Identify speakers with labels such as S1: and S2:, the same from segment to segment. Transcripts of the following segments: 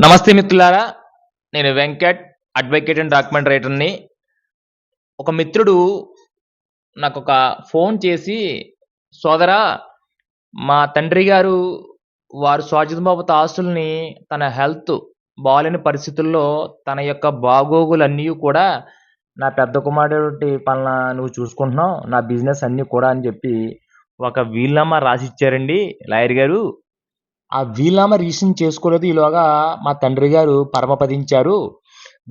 S1: నమస్తే మిత్రులారా నేను వెంకట్ అడ్వకేట్ అండ్ డాక్యుమెంట్ రైటర్ని ఒక మిత్రుడు నాకు ఒక ఫోన్ చేసి సోదరా మా తండ్రి గారు వారు స్వాజిత బాబుత ఆస్తుల్ని తన హెల్త్ బాగాలేని పరిస్థితుల్లో తన యొక్క బాగోగులన్నీ కూడా నా పెద్ద కుమారుడి పనుల నువ్వు చూసుకుంటున్నావు నా బిజినెస్ అన్నీ కూడా అని చెప్పి ఒక వీల్నామా రాసి ఇచ్చారండి లాయర్ గారు. ఆ వీల్నామా రిజిస్ట్రేషన్ చేసుకోలేదు ఈలోగా మా తండ్రి గారు పరమపదించారు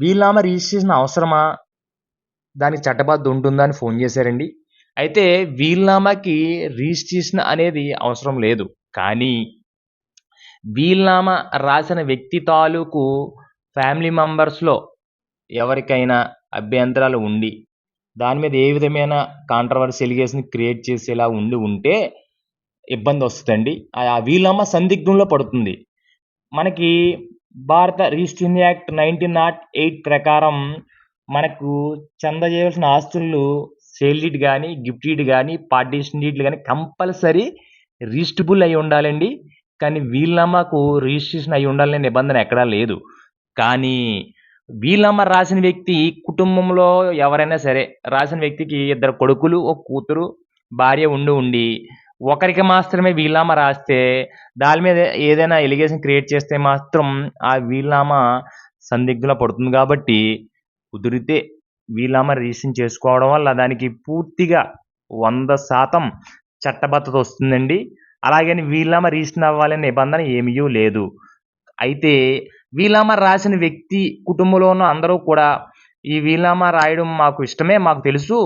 S1: వీలునామా రిజిస్ట్రేషన్ అవసరమా? దానికి చట్టబద్ధ ఉంటుందా అని ఫోన్ చేశారండి. అయితే వీల్నామాకి రిజిస్ట్రేషన్ అనేది అవసరం లేదు. కానీ వీల్నామా రాసిన వ్యక్తి తాలూకు ఫ్యామిలీ మెంబర్స్లో ఎవరికైనా అభ్యంతరాలు ఉండి దాని మీద ఏ విధమైన కాంట్రవర్సీ ఎలిగేషన్ క్రియేట్ చేసేలా ఉండి ఉంటే ఇబ్బంది వస్తుందండి. ఆ వీలమ్మ సందిగ్ధంలో పడుతుంది. మనకి Bharata registration act nineteen nought eight ప్రకారం మనకు చెందజేయాల్సిన ఆస్తులు సేల్ కానీ గిఫ్ట్ కానీ పార్టీషన్ డీడ్లు కానీ కంపల్సరీ రిజిస్టబుల్ అయి ఉండాలండి. కానీ వీళ్ళమ్మకు రిజిస్ట్రేషన్ అయి ఉండాలనే నిబంధన ఎక్కడా లేదు. కానీ వీళ్ళమ్మ రాసిన వ్యక్తి కుటుంబంలో ఎవరైనా సరే రాసిన వ్యక్తికి ఇద్దరు కొడుకులు ఒక కూతురు భార్య ఉండి ఉండి ఒకరికి మాత్రమే వీలునామా రాస్తే దాని మీద ఏదైనా ఎలిగేషన్ క్రియేట్ చేస్తే మాత్రం ఆ వీలునామా సందిగ్ధంలో పడుతుంది కాబట్టి కుదిరితే వీలునామా రిజిస్ట్రేషన్ చేసుకోవడం వల్ల దానికి పూర్తిగా వంద శాతం చట్టబద్ధత వస్తుందండి. అలాగని వీలునామా రిజిస్ట్రేషన్ అవ్వాలనే నిబంధన ఏమీ లేదు. అయితే వీలామా రాసిన వ్యక్తి కుటుంబంలో ఉన్న అందరూ కూడా ఈ వీలామా రాయడం మాకు ఇష్టమే మాకు తెలుసు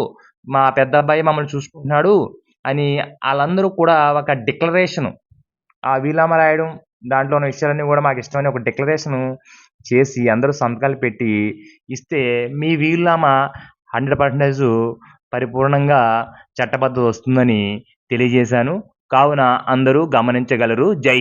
S1: మా పెద్ద అబ్బాయి మమ్మల్ని చూసుకుంటున్నాడు అని వాళ్ళందరూ కూడా ఒక డిక్లరేషన్. ఆ వీలామా రాయడం దాంట్లో ఉన్న విషయాలన్నీ కూడా మాకు ఇష్టమని ఒక డిక్లరేషన్ చేసి అందరూ సంతకాలు పెట్టి ఇస్తే మీ వీలునామా హండ్రెడ్ పర్సెంటేజ్ పరిపూర్ణంగా చట్టబద్ధత వస్తుందని తెలియజేశాను. కావున అందరూ గమనించగలరు. జై